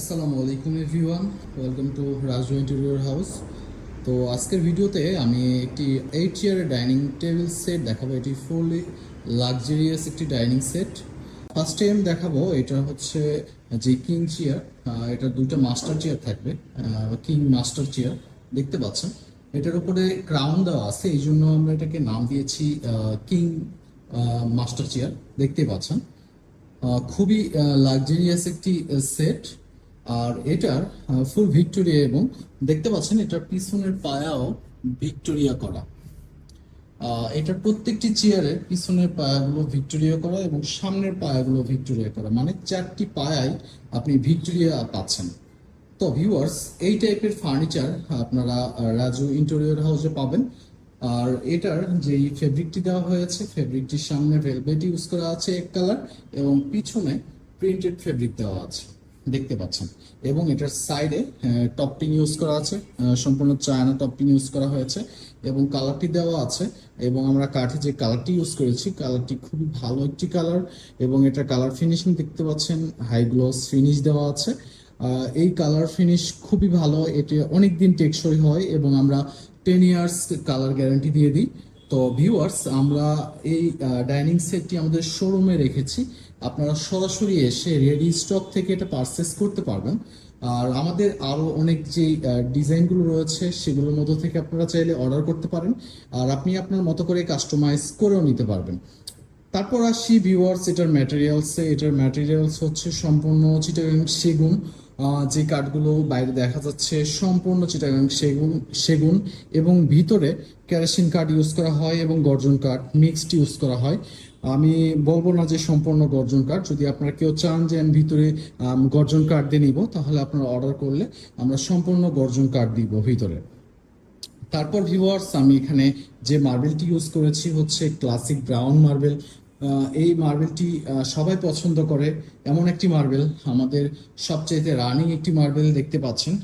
আসসালামু আলাইকুম everyone, welcome to Raju interior house. তো আজকের ভিডিওতে আমি একটি এইট চেয়ারের ডাইনিং টেবিল সেট দেখাবো। এটি ফুললি লাক্সারিয়াস একটি ডাইনিং সেট ফার্স্ট টাইম দেখাবো, এটা হচ্ছে যে কিং চেয়ার এটা দুটো মাস্টার চেয়ার থাকবে কিং মাস্টার চেয়ার দেখতে পাচ্ছেন? এটার উপরে ক্রাউন দেওয়া আছে, এই জন্য আমরা এটাকে নাম দিয়েছি কিং মাস্টার চেয়ার দেখতে পাচ্ছেন? খুবই লাক্সারিয়াস একটি সেট আর এটার ফুল ভিক্টোরিয়া এবং দেখতে পাচ্ছেন এটার পিছনের পায়াও ভিক্টোরিয়া করা। এটার প্রত্যেকটি চেয়ারের পিছনের পায়াগুলো ভিক্টোরিয়া করা এবং সামনের পায়াগুলো ভিক্টোরিয়া করা। মানে চারটি পায়ায় আপনি ভিক্টোরিয়া পাচ্ছেন। তো ভিউয়ার্স এই টাইপের ফার্নিচার আপনারা রাজু ইন্টেরিয়র হাউসে পাবেন। আর এটার যে ফেব্রিকটি দেওয়া হয়েছে ফেব্রিকটির সামনে ভেলভেট ইউজ করা আছে এক কালার এবং পিছনে প্রিন্টেড ফেব্রিক দেওয়া আছে। দেখতে পাচ্ছেন। এবং এটার সাইডে টপটিং ইউজ করা আছে সম্পূর্ণ চায়না টপটিং ইউজ করা হয়েছে এবং কালারটি দেওয়া আছে এবং আমরা কাঠে যে কালারটি ইউজ করেছি কালারটি খুবই ভালো একটি কালার এবং এটার কালার ফিনিশিং দেখতে পাচ্ছেন হাই গ্লোস ফিনিশ দেওয়া আছে। এই কালার ফিনিশ খুবই ভালো এটি অনেক দিন টেকসই হয় এবং আমরা টেন ইয়ার্স কালার গ্যারান্টি দিয়ে দিই। তো ভিউয়ার্স আমরা এই ডাইনিং সেটটি আমাদের শোরুমে রেখেছি। আপনারা সরাসরি এসে রেডি স্টক থেকে এটা পারচেস করতে পারবেন। আর আমাদের আরও অনেক যে ডিজাইনগুলো রয়েছে, সেগুলোর মধ্যে থেকে আপনারা চাইলে অর্ডার করতে পারেন। আর আপনি আপনার মতো করে কাস্টমাইজ করেও নিতে পারবেন। তারপর আসি ভিউয়ার্স এটার ম্যাটেরিয়ালসে এটার ম্যাটেরিয়ালস হচ্ছে সম্পূর্ণ চিটাগাং সেগুন। যে কাঠগুলো বাইরে দেখা যাচ্ছে, সম্পূর্ণ চিটাগাং সেগুন সেগুন এবং ভিতরে ক্যারাসিন কাঠ ইউজ করা হয় এবং গর্জন কাঠ মিক্সড ইউজ করা হয়। আমি বলব না যে সম্পূর্ণ গর্জন কাঠ যদি আপনারা কেউ চান যে আমি ভিতরে গর্জন কাঠ দিয়ে নিব, তাহলে আপনারা অর্ডার করলে আমরা সম্পূর্ণ গর্জন কাঠ দিব ভিতরে। তারপর ভিউয়ার্স আমি এখানে যে মার্বেলটি ইউজ করেছি হচ্ছে ক্লাসিক ব্রাউন মার্বেল এই মার্বেলটি সবাই পছন্দ করে। এমন একটি মার্বেল, আমাদের সবচাইতে রানিং একটি মার্বেল দেখতে পাচ্ছেন।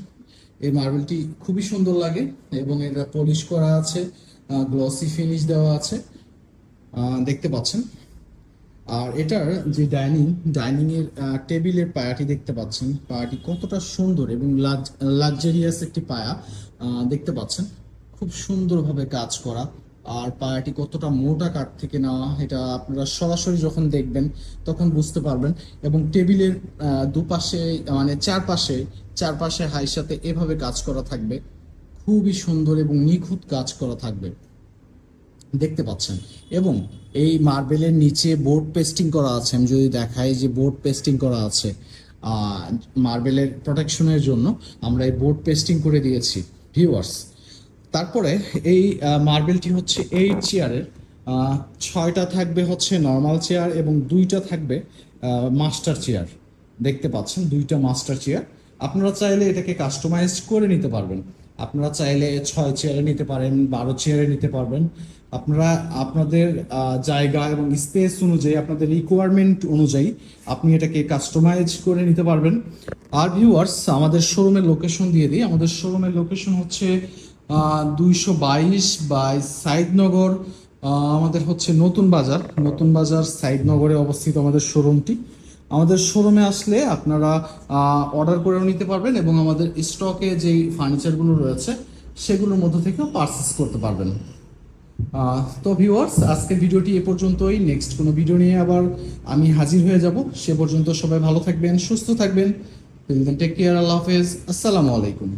এই মার্বেলটি খুবই সুন্দর লাগে এবং এটা পলিশ করা আছে গ্লসি ফিনিশ দেওয়া আছে দেখতে পাচ্ছেন। আর এটার যে ডাইনিং ডাইনিং এর টেবিলের পায়াটি দেখতে পাচ্ছেন। পায়াটি কতটা সুন্দর এবং লাক্সারিয়াস একটি পায়া দেখতে পাচ্ছেন। খুব সুন্দরভাবে কাজ করা। আর পায়াটি কতটা মোটা কাঠ থেকে নেওয়া এটা আপনারা সরাসরি যখন দেখবেন, তখন বুঝতে পারবেন। এবং টেবিলের দুপাশে মানে চারপাশে চারপাশে হাই সাথে এভাবে কাজ করা থাকবে। খুবই সুন্দর এবং নিখুঁত কাজ করা থাকবে। দেখতে পাচ্ছেন। এবং এই মার্বেলের নিচে বোর্ড পেস্টিং করা আছে। আমি যদি দেখাই যে বোর্ড পেস্টিং করা আছে মার্বেলের প্রোটেকশনের জন্য, আমরা এই বোর্ড পেস্টিং করে দিয়েছি। ভিউয়ার্স তারপরে এই মার্বেলটি হচ্ছে এই চেয়ারের ছয়টা থাকবে হচ্ছে নর্মাল চেয়ার এবং দুইটা থাকবে মাস্টার চেয়ার। দেখতে পাচ্ছেন, দুইটা মাস্টার চেয়ার। আপনারা চাইলে এটাকে কাস্টমাইজ করে নিতে পারবেন। আপনারা চাইলে ছয় চেয়ারে নিতে পারেন, বারো চেয়ারে নিতে পারবেন। আপনারা, আপনাদের জায়গা এবং স্পেস অনুযায়ী, আপনাদের রিকোয়ারমেন্ট অনুযায়ী আপনি এটাকে কাস্টমাইজ করে নিতে পারবেন। আর ভিউয়ার্স আমাদের শোরুমের লোকেশন দিয়ে দিই। আমাদের শোরুমের লোকেশন হচ্ছে দুইশো বাইশ বাই সাইদনগর আমাদের হচ্ছে নতুন বাজার। নতুন বাজার সাইদনগরে অবস্থিত আমাদের শোরুমটি। আমাদের শোরুমে আসলে আপনারা অর্ডার করেও নিতে পারবেন এবং আমাদের স্টকে যেই ফার্নিচারগুলো রয়েছে, সেগুলোর মধ্যে থেকেও পারচেস করতে পারবেন। তো ভিউয়ার্স আজকের ভিডিওটি এ পর্যন্তই। নেক্সট কোনো ভিডিও নিয়ে আবার আমি হাজির হয়ে যাব। সে পর্যন্ত সবাই ভালো থাকবেন, সুস্থ থাকবেন। টেক কেয়ার আল্লাহ হাফেজ। আসসালামু আলাইকুম।